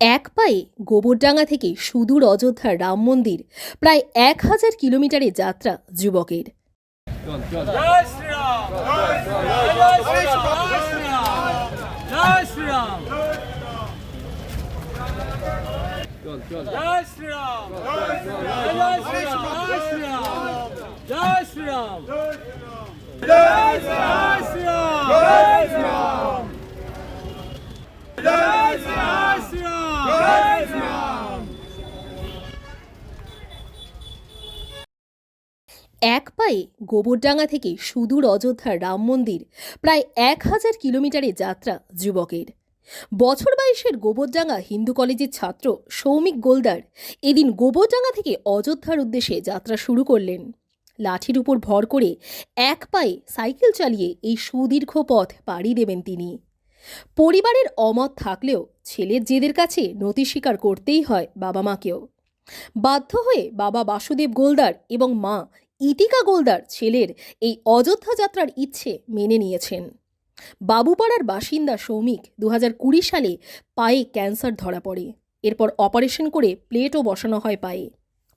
এক পায়ে গোবরডাঙ্গা থেকে সুদূর অযোধ্যার রাম মন্দির, প্রায় এক হাজার কিলোমিটারের যাত্রা যুবকের। জয় শ্রীরাম! পায়ে গোবরডাঙ্গা থেকে সুদূর অযোধ্যার রাম মন্দির, প্রায় এক হাজার কিলোমিটারের যাত্রা যুবকের। বছর বাইশের গোবরডাঙ্গা হিন্দু কলেজের ছাত্র সৌমিক গোলদার এদিন গোবরডাঙ্গা থেকে অযোধ্যার উদ্দেশ্যে যাত্রা শুরু করলেন। লাঠির উপর ভর করে এক পায়ে সাইকেল চালিয়ে এই সুদীর্ঘ পথ পাড়ি দেবেন তিনি। পরিবারের অমত থাকলেও ছেলের জেদের কাছে নতি স্বীকার করতেই হয় বাবা মাকেও বাধ্য হয়ে বাবা বাসুদেব গোলদার এবং মা ইটিকা গোলদার ছেলের এই অযোধ্যা যাত্রার ইচ্ছে মেনে নিয়েছেন। বাবুপাড়ার বাসিন্দা সৌমিক দু কুড়ি সালে পায়ে ক্যান্সার ধরা পড়ে। এরপর অপারেশন করে প্লেটও বসানো হয় পায়ে।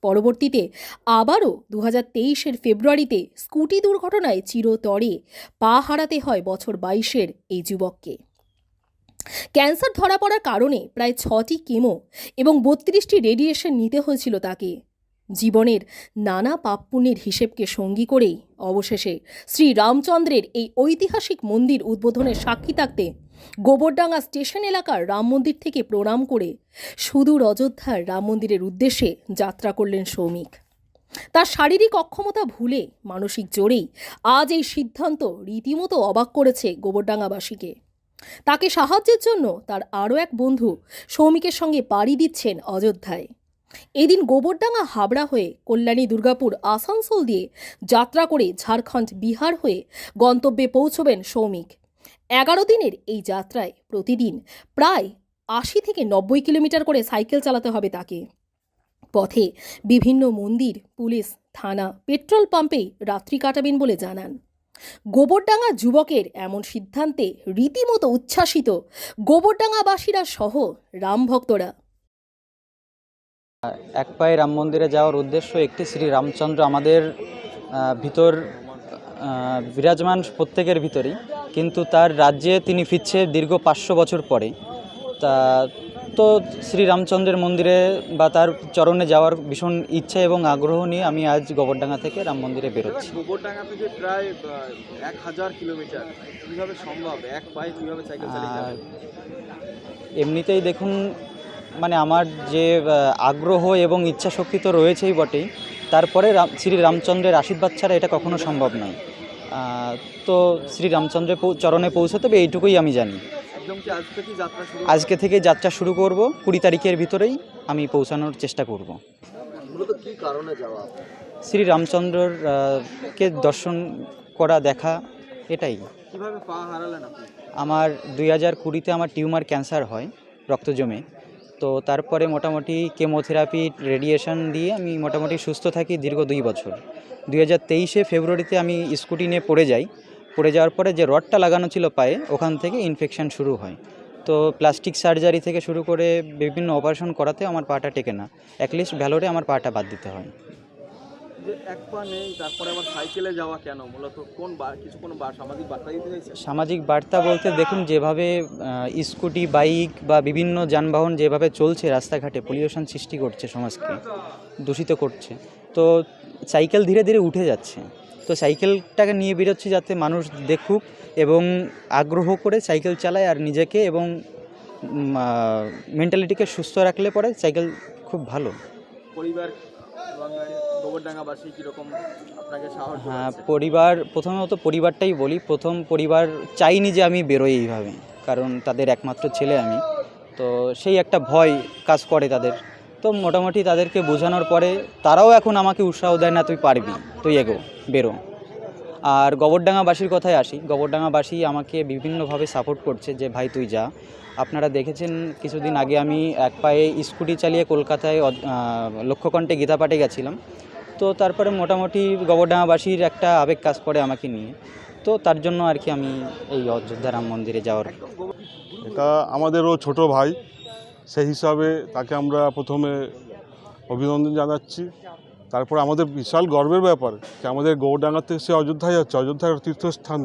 পরবর্তীতে আবারও দু হাজার তেইশের ফেব্রুয়ারিতে স্কুটি দুর্ঘটনায় চিরতরে পা হারাতে হয় বছর বাইশের এই যুবককে। ক্যান্সার ধরা পড়ার কারণে প্রায় ছটি কেমো এবং বত্রিশটি রেডিয়েশন নিতে হয়েছিল তাকে। জীবনের নানা পাপপুণ্যের হিসেবকে সঙ্গী করেই অবশেষে শ্রী রামচন্দ্রের এই ঐতিহাসিক মন্দির উদ্বোধনের সাক্ষী থাকতে গোবরডাঙ্গা স্টেশন এলাকার রাম মন্দির থেকে প্রণাম করে সুদূর অযোধ্যার রাম মন্দিরের উদ্দেশ্যে যাত্রা করলেন সৌমিক। তার শারীরিক অক্ষমতা ভুলে, মানসিক জোরেই আজ এই সিদ্ধান্ত রীতিমতো অবাক করেছে গোবরডাঙ্গাবাসীকে। তাকে সাহায্যের জন্য তার আরও এক বন্ধু সৌমিকের সঙ্গে পাড়ি দিচ্ছেন অযোধ্যায়। এদিন গোবরডাঙ্গা হাবড়া হয়ে কল্যাণী দুর্গাপুর, আসানসোল দিয়ে যাত্রা করে ঝাড়খণ্ড, বিহার হয়ে গন্তব্যে পৌঁছবেন সৌমিক। এগারো দিনের এই যাত্রায় প্রতিদিন প্রায় আশি থেকে নব্বই কিলোমিটার করে সাইকেল চালাতে হবে তাকে। পথে বিভিন্ন মন্দির, পুলিশ, থানা, পেট্রোল পাম্পেই রাত্রি কাটাবেন বলে জানান। গোবরডাঙ্গা যুবকের এমন সিদ্ধান্তে রীতিমতো উচ্ছ্বাসিত গোবরডাঙ্গাবাসীরা সহ রামভক্তরা এক পায়ে রাম মন্দিরে যাওয়ার উদ্দেশ্য একটি শ্রী রামচন্দ্র আমাদের ভিতর বিরাজমান প্রত্যেকের ভিতরেই। কিন্তু তার রাজ্যে তিনি ফিরছে দীর্ঘ পাঁচশো বছর পরে। তা তো শ্রী রামচন্দ্রের মন্দিরে বা তার চরণে যাওয়ার ভীষণ ইচ্ছা এবং আগ্রহ নিয়ে আমি আজ গোবরডাঙ্গা থেকে রাম মন্দিরে বেরোচ্ছি। গোবরডাঙ্গা থেকে প্রায় এক হাজার কিলোমিটার কীভাবে সম্ভব? এক পায়ে কীভাবে সাইকেল এমনিতেই দেখুন মানে আমার যে আগ্রহ এবং ইচ্ছা শক্তি তো রয়েছেই বটেই তারপরে শ্রী রামচন্দ্রের আশীর্বাদ ছাড়া এটা কখনো সম্ভব নয়। তো শ্রী রামচন্দ্রের চরণে পৌঁছতে হবে এইটুকুই আমি জানি। আজকে থেকে যাত্রা শুরু করব কুড়ি তারিখের ভিতরেই আমি পৌঁছানোর চেষ্টা করব। শ্রী রামচন্দ্রর কে দর্শন করা দেখা এটাই। আমার দুই হাজার কুড়িতে আমার টিউমার ক্যান্সার হয় রক্ত জমে। তো তারপরে মোটামুটি কেমোথেরাপি রেডিয়েশন দিয়ে আমি মোটামুটি সুস্থ থাকি দীর্ঘ দুই বছর। দুই হাজার তেইশে ফেব্রুয়ারিতে আমি স্কুটি নিয়ে পড়ে যাই। পড়ে যাওয়ার পরে যে রডটা লাগানো ছিল পায়ে, ওখান থেকে ইনফেকশান শুরু হয়। তো প্লাস্টিক সার্জারি থেকে শুরু করে বিভিন্ন অপারেশন করাতে আমার পাটা টেকে না। অ্যাটলিস্ট ভ্যালোরে আমার পাটা বাদ দিতে হয়। যে এক পা নেই তারপরে আবার সাইকেলে যাওয়া কেন? মূলত কোন কিছু কোনো সামাজিক বার্তা দিতে চাইছে সামাজিক বার্তা বলতে দেখুন যেভাবে স্কুটি বাইক বা বিভিন্ন যানবাহন যেভাবে চলছে রাস্তাঘাটে পলিউশন সৃষ্টি করছে সমাজকে দূষিত করছে তো সাইকেল ধীরে ধীরে উঠে যাচ্ছে। তো সাইকেলটাকে নিয়ে বেরোচ্ছি যাতে মানুষ দেখুক এবং আগ্রহ করে সাইকেল চালায় আর নিজেকে এবং মেন্টালিটিকে সুস্থ রাখলে পরে সাইকেল খুব ভালো। পরিবার এবং গোবরডাঙ্গাবাসী কীরকম আপনাকে সাহায্য হ্যাঁ পরিবার প্রথমত পরিবারটাই বলি প্রথম পরিবার চাইনি যে আমি বেরোই এইভাবে কারণ তাদের একমাত্র ছেলে আমি। তো সেই একটা ভয় কাজ করে তাদের। তো মোটামুটি তাদেরকে বোঝানোর পরে তারাও এখন আমাকে উৎসাহ দেয় না তুই পারবি তুই এগো বেরো। আর গোবরডাঙ্গাবাসীর কথায় আসি গোবরডাঙ্গাবাসী আমাকে বিভিন্নভাবে সাপোর্ট করছে যে ভাই তুই যা। আপনারা দেখেছেন, কিছুদিন আগে আমি এক পায়ে স্কুটি চালিয়ে কলকাতায় লক্ষ্যকণ্ঠে গীতাপাঠে গেছিলাম। তো তারপরে মোটামুটি গোবরডাঙ্গাবাসীর একটা আবেগ কাজ করে আমাকে নিয়ে। তো তার জন্য আর কি আমি এই অযোধ্যা রাম মন্দিরে যাওয়ার এটা আমাদেরও ছোট ভাই, সেই হিসাবে তাকে আমরা প্রথমে অভিনন্দন জানাচ্ছি। তারপর আমাদের বিশাল গর্বের ব্যাপার, যে আমাদের গৌরডাঙ্গা থেকে সে অযোধ্যায় যাচ্ছে, অযোধ্যার তীর্থস্থান।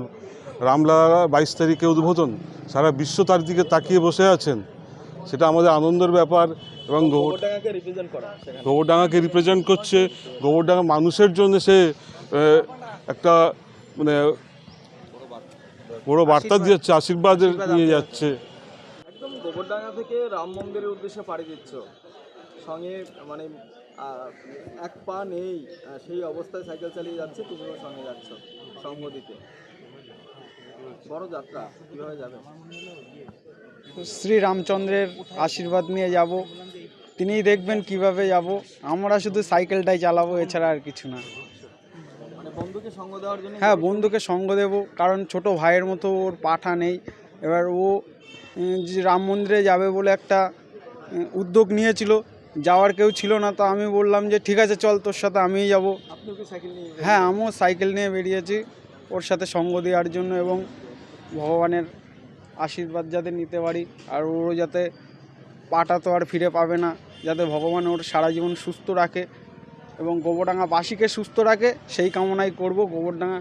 রামলালা বাইশ তারিখে উদ্বোধন সারা বিশ্ব তার দিকে তাকিয়ে বসে আছেন। সেটা আমাদের আনন্দের ব্যাপার এবং গোবরডাঙ্গাকে রিপ্রেজেন্ট করছে। গোবরডাঙ্গা মানুষের জন্য সে একটা মানে বড় বার্তা দিচ্ছে আশীর্বাদ নিয়ে যাচ্ছে। একদম গোবরডাঙ্গা থেকে রাম মন্দিরের উদ্দেশ্যে পাড়ি দিচ্ছ। সঙ্গে মানে এক পা নেই সেই অবস্থায় সাইকেল চালিয়ে যাচ্ছে তুমিও সঙ্গে যাচ্ছ সঙ্গ দিতে। বড় যাত্রা কীভাবে যাবে শ্রী রামচন্দ্রের আশীর্বাদ নিয়ে যাব। তিনিই দেখবেন কীভাবে যাব। আমরা শুধু সাইকেলটাই চালাবো এছাড়া আর কিছু না। মানে বন্ধুকে সঙ্গ দেওয়ার জন্য হ্যাঁ বন্ধুকে সঙ্গ দেব কারণ ছোট ভাইয়ের মতো ওর পাঠা নেই। এবার ও যে রাম মন্দিরে যাবে বলে একটা উদ্যোগ নিয়েছিল যাওয়ার কেউ ছিল না তো আমি বললাম যে ঠিক আছে চল তোর সাথে আমিই যাব। হ্যাঁ আমিও সাইকেল নিয়ে বেরিয়েছি ওর সাথে সঙ্গ দেওয়ার জন্য এবং ভগবানের আশীর্বাদ যাতে নিতে পারি, আর ওরও যাতে পাটা তো আর ফিরে পাবে না, যাতে ভগবান ওর সারা জীবন সুস্থ রাখে এবং গোবরডাঙ্গা বাসীকে সুস্থ রাখে, সেই কামনাই করব। গোবরডাঙ্গা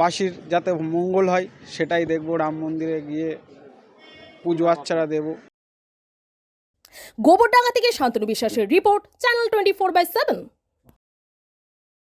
বাসীর যাতে মঙ্গল হয়, সেটাই দেখব। রাম মন্দিরে গিয়ে পুজো আচ্চারা দেবো। গোবরডাঙ্গা থেকে শান্তনু বিশ্বাসের report, channel twenty four by seven.